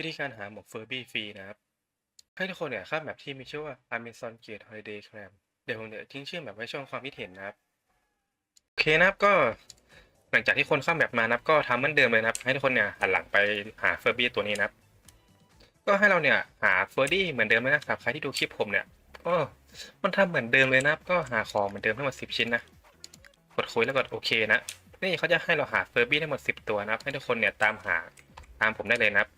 วิธีการหาหมวกเฟอร์บี้ฟรีนะครับ ให้ทุกคนเนี่ยข้ามแบบที่มีชื่อว่า Amazon Gate Holiday Clam เดี๋ยวผมเนี่ยทิ้งชื่อแบบไว้ช่องความคิดเห็นนะครับ โอเคนะครับก็หลังจากที่คนข้ามแบบมานะครับ ก็ทำเหมือนเดิมเลยนะครับ ให้ทุกคนเนี่ยหันหลังไปหาเฟอร์บี้ตัวนี้นะครับ ก็ให้เราเนี่ยหาเฟอร์บี้เหมือนเดิมเลยนะครับใครที่ดูคลิปผมเนี่ยก็มันทำเหมือนเดิมเลยนะครับ ก็หาของเหมือนเดิมทั้งหมดสิบชิ้นนะกดคุยแล้วกดโอเคนะนี่เขาจะให้เราหาเฟอร์บี้ทั้งหมดสิบตัวนะครับ ให้ทุกคนเนี่ยตามหาตามผมได้เลยนะครับ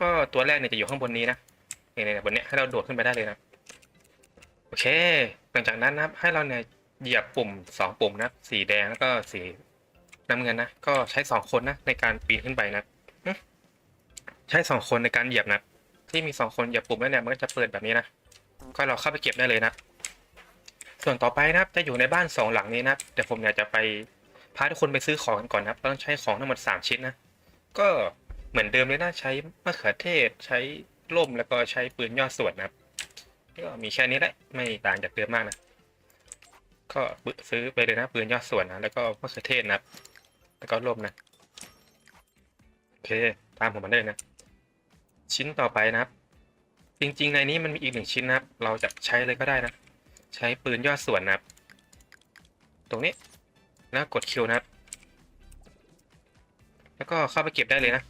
ก็ตัวแรกเนี่ยจะอยู่ข้างบนนี้นะเนี่ยเนี่ยบนเนี้ยให้เราโดดขึ้นไปได้เลยนะ โอเค หลังจากนั้นนะครับ ให้เราเนี่ยเหยียบปุ่มสองปุ่มนะสีแดงแล้วก็สีน้ำเงินนะ ก็ใช้สองคนนะในการปีนขึ้นไปนะ ใช้สองคนในการเหยียบนะ ที่มีสองคนเหยียบปุ่มแล้วเนี่ยมันก็จะเปิดแบบนี้นะ ก็เราเข้าไปเก็บได้เลยนะ ส่วนต่อไปนะครับจะอยู่ในบ้านสองหลังนี้นะเดี๋ยวผมอยากจะไปพาทุกคนไปซื้อของกันก่อนนะต้องใช้ของทั้งหมดสามชิ้นนะ ก็ มือนเดิมเลยนะใช้มะเขือเทศใช้ล่มแล้วก็ใช้ปืนยอดส่วนนะครับก็มีแค่นี้แหละไม่ต่างจากเดิมมากนะก็ซื้อไปเลยนะปืนยอดส่วนนะแล้วก็มะเขือเทศนะแล้วก็ล่มนะโอเคตามผมมาได้เลยนะ ชิ้นต่อไปนะครับ จริงๆในนี้มันมีอีกหนึ่งชิ้นนะครับ เราจะใช้เลยก็ได้นะ ใช้ปืนยอดส่วนนะครับ ตรงนี้แล้วกดคิวนะครับ แล้วก็เข้าไปเก็บได้เลยนะ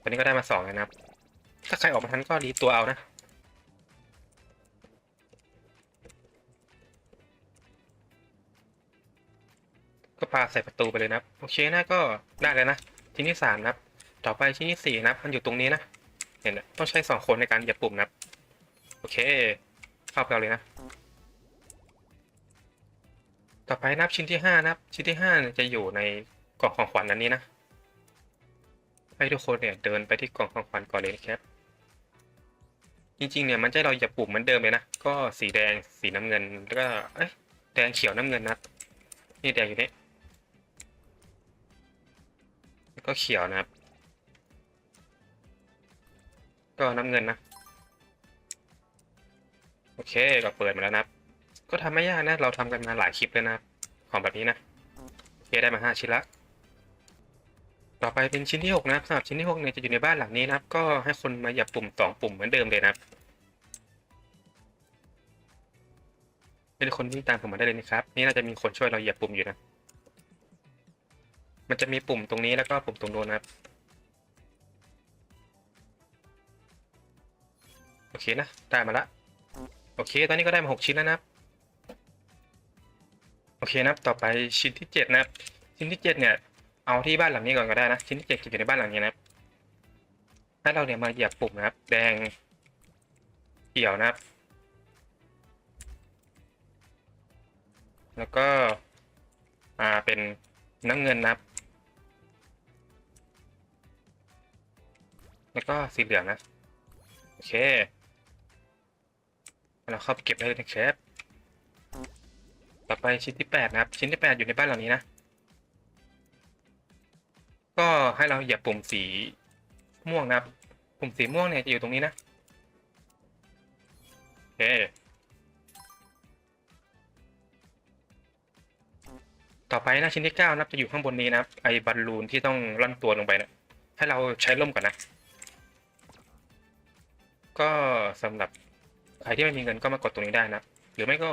ตอนนี้ก็ได้มาสองแล้วนะครับ ถ้าใครออกมาทันก็รีตัวเอานะ ก็ปาใส่ประตูไปเลยนะครับ โอเคนะก็ได้เลยนะ ชิ้นที่สามนะครับ ต่อไปชิ้นที่สี่นะครับ มันอยู่ตรงนี้นะ เห็นไหมต้องใช้สองคนในการเหยียบปุ่มนะครับ โอเค เข้าไปเอาเลยนะต่อไปนับชิ้นที่ห้านะครับชิ้นที่ห้าจะอยู่ในกล่องของขวัญอันนี้นะ ให้ทุกคนเนี่ยเดินไปที่กล่องของขวัญก่อนเลยนะครับ จริงๆเนี่ยมันจะเราเหยียบปุ่มเหมือนเดิมเลยนะ ก็สีแดงสีน้ำเงินแล้วก็เอ้ยแดงเขียวน้ำเงินนะนี่แดงอยู่นี่แล้วก็เขียวนะครับ ก็น้ำเงินนะโอเคก็เปิดมาแล้วนะครับ ก็ทำไม่ยากนะ เราทำกันมาหลายคลิปเลยนะของแบบนี้นะโอเคได้มาห้าชิ้นละ ต่อไปเป็นชิ้นที่หกนะครับสำหรับชิ้นที่หกเนี่ยจะอยู่ในบ้านหลังนี้นะครับ ก็ให้คนมาหยียบปุ่มสองปุ่มเหมือนเดิมเลยนะครับให้ทุกคนวิ่งตามผมมาได้เลยนะครับ นี่น่าจะมีคนช่วยเราเหยียบปุ่มอยู่นะ มันจะมีปุ่มตรงนี้แล้วก็ปุ่มตรงโน้นนะครับ โอเคนะ ได้มาละ โอเค ตอนนี้ก็ได้มาหกชิ้นแล้วนะครับ โอเคนะครับ ต่อไปชิ้นที่เจ็ดนะครับ ชิ้นที่เจ็ดเนี่ย เอาที่บ้านหลังนี้ก่อนก็ได้นะชิ้นที่เจ็ดอยู่ในบ้านหลังนี้นะครับให้เราเนี่ยมาเหยียบปุ่มนะครับ แดงเขียวนะครับ แล้วก็อ่าเป็นน้ำเงินนะครับ แล้วก็สีเหลืองนะ โอเค เราเข้าไปเก็บได้เลยนะครับ ต่อไปชิ้นที่แปดนะครับ ชิ้นที่แปดอยู่ในบ้านหลังนี้นะ ก็ให้เราเหยียบปุ่มสีม่วงนะครับ ปุ่มสีม่วงเนี่ยจะอยู่ตรงนี้นะโอเคต่อไปนะชิ้นที่เก้านับจะอยู่ข้างบนนี้นะครับไอ้บอลลูนที่ต้องล่อนตัวลงไปนะให้เราใช้ร่มก่อนนะ ก็สำหรับใครที่ไม่มีเงินก็มากดตรงนี้ได้นะหรือไม่ก็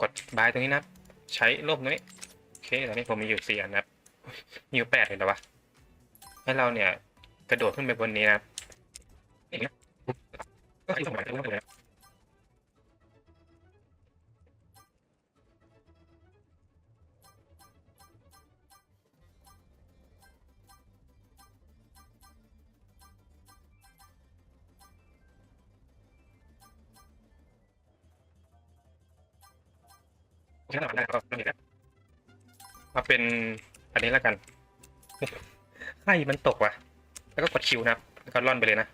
กดบายตรงนี้นะใช้ร่มตรงนี้โอเคตอนนี้ผมมีอยู่สี่อันนะครับ มีอยู่แปดเลยเหรอวะให้เราเนี่ย กระโดดขึ้นไปบนนี้นะครับอย่างเงี้ยก็คือสมัยเริ่มเลยนะโอเคถ้าทำได้ก็ไม่เห็นนะมาเป็นอันนี้แล้วกัน ไข่มันตกว่ะ แล้วก็กดคิวนะครับ แล้วก็ล่อนไปเลยนะ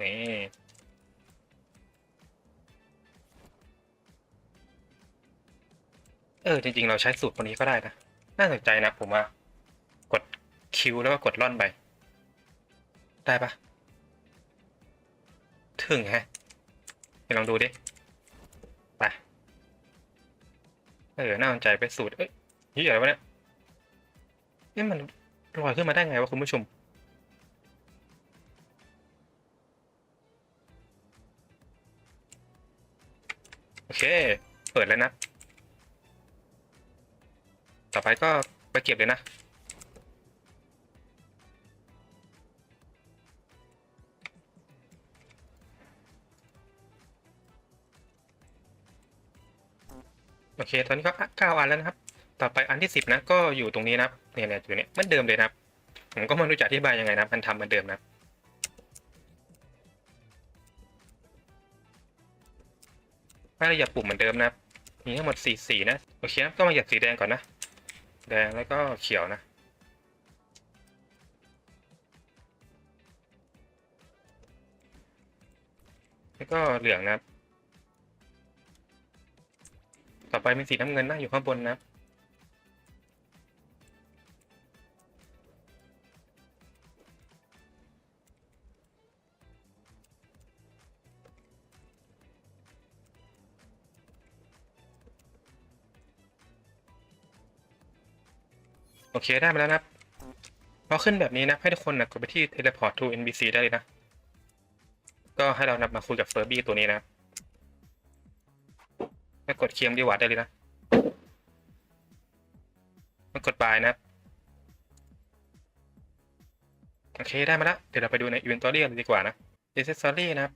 นี่เออจริงๆ เราใช้สูตรคนนี้ก็ได้นะ น่าสนใจนะผมว่ากดคิวแล้วก็กดล่อนไป ได้ปะถึงฮะไปลองดูดิไปเออ น่าสนใจไปสูตร เอ้ยนี่อะไรวะเนี่ย นี่มันลอยขึ้นมาได้ไงวะคุณผู้ชม โอเค เปิดแล้วนะ ต่อไปก็ไปเก็บเลยนะโอเค ตอนนี้ก็เก้าอันแล้วนะครับ ต่อไปอันที่สิบนะก็อยู่ตรงนี้นะเนี่ยเนี่ยอยู่เนี่ยเหมันเดิมเลยนะผมก็ไม่รู้จะอธิบายยังไงนะมันทำเหมือนเดิมนะรายละเอียดปุ่มเหมือนเดิมนะมีทั้งหมดสี่สีนะโอเคนะก็มาหยัดสีแดงก่อนนะ แดงแล้วก็เขียวนะแล้วก็เหลืองนะต่อไปเป็นสีน้ำเงินนะอยู่ข้างบนนะ โอเคได้มาแล้วนะครับพอขึ้นแบบนี้นะให้ทุกคนนะกดไปที่ teleport to NPC ได้เลยนะ ก็ให้เรานำมาคุยกับเฟอร์บี้ตัวนี้นะแล้วกดเคียมดีวาร์ดได้เลยนะมากดบายนะครับโอเคได้มาแล้วเดี๋ยวเราไปดูใน inventory กันเลยดีกว่านะ accessory นะครับ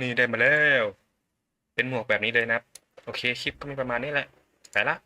นี่ได้มาแล้ว เป็นหมวกแบบนี้เลยนะ โอเค คลิปก็มีประมาณนี้แหละไปละ